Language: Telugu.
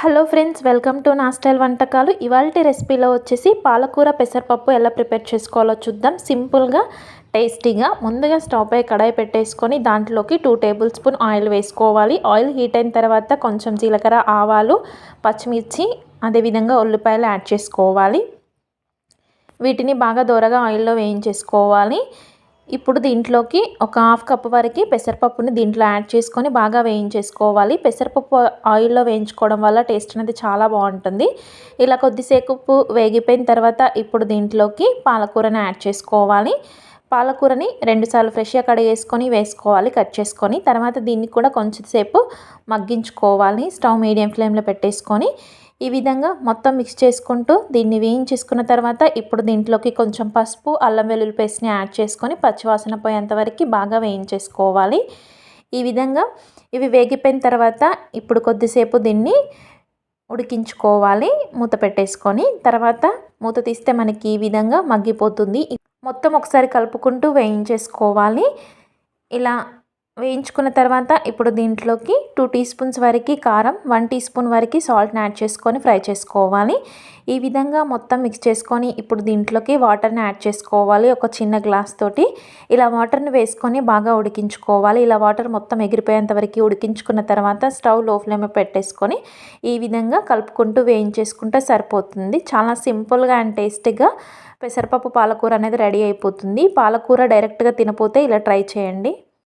హలో ఫ్రెండ్స్ వెల్కమ్ టు నా స్టైల్ వంటకాలు. ఇవాళ రెసిపీలో వచ్చేసి పాలకూర పెసరపప్పు ఎలా ప్రిపేర్ చేసుకోవాలో చూద్దాం. సింపుల్గా టేస్టీగా ముందుగా స్టవ్ పై కడాయి పెట్టేసుకొని దాంట్లోకి టూ టేబుల్ స్పూన్ ఆయిల్ వేసుకోవాలి. ఆయిల్ హీట్ అయిన తర్వాత కొంచెం జీలకర్ర ఆవాలు పచ్చిమిర్చి అదేవిధంగా ఉల్లిపాయలు యాడ్ చేసుకోవాలి. వీటిని బాగా దూరగా ఆయిల్లో వేయించేసుకోవాలి. ఇప్పుడు దీంట్లోకి ఒక హాఫ్ కప్ వరకు పెసరపప్పుని దీంట్లో యాడ్ చేసుకొని బాగా వేయించేసుకోవాలి. పెసరపప్పు ఆయిల్లో వేయించుకోవడం వల్ల టేస్ట్ అనేది చాలా బాగుంటుంది. ఇలా కొద్దిసేపు వేగిపోయిన తర్వాత ఇప్పుడు దీంట్లోకి పాలకూరని యాడ్ చేసుకోవాలి. పాలకూరని రెండుసార్లు ఫ్రెష్గా కడిగేసుకొని వేసుకోవాలి కట్ చేసుకొని. తర్వాత దీన్ని కూడా కొంచెం సేపు మగ్గించుకోవాలి. స్టవ్ మీడియం ఫ్లేమ్లో పెట్టేసుకొని ఈ విధంగా మొత్తం మిక్స్ చేసుకుంటూ దీన్ని వేయించేసుకున్న తర్వాత ఇప్పుడు దీంట్లోకి కొంచెం పసుపు అల్లం వెల్లుల్లి పేస్ట్ని యాడ్ చేసుకొని పచ్చివాసన పోయేంత వరకు బాగా వేయించేసుకోవాలి. ఈ విధంగా ఇవి వేగిపోయిన తర్వాత ఇప్పుడు కొద్దిసేపు దీన్ని ఉడికించుకోవాలి. మూత పెట్టేసుకొని తర్వాత మూత తీస్తే మనకి ఈ విధంగా మగ్గిపోతుంది. మొత్తం ఒకసారి కలుపుకుంటూ వేయించేసుకోవాలి. ఇలా వేయించుకున్న తర్వాత ఇప్పుడు దీంట్లోకి టూ టీ స్పూన్స్ వరకు కారం వన్ టీ స్పూన్ వరకు సాల్ట్ని యాడ్ చేసుకొని ఫ్రై చేసుకోవాలి. ఈ విధంగా మొత్తం మిక్స్ చేసుకొని ఇప్పుడు దీంట్లోకి వాటర్ని యాడ్ చేసుకోవాలి. ఒక చిన్న గ్లాస్ తోటి ఇలా వాటర్ని వేసుకొని బాగా ఉడికించుకోవాలి. ఇలా వాటర్ మొత్తం ఎగిరిపోయేంత వరకు ఉడికించుకున్న తర్వాత స్టవ్లో ఫ్లేమ్ పెట్టేసుకొని ఈ విధంగా కలుపుకుంటూ వేయించేసుకుంటే సరిపోతుంది. చాలా సింపుల్గా అండ్ టేస్టీగా పెసరపప్పు పాలకూర అనేది రెడీ అయిపోతుంది. పాలకూర డైరెక్ట్గా తినపోతే ఇలా ట్రై చేయండి.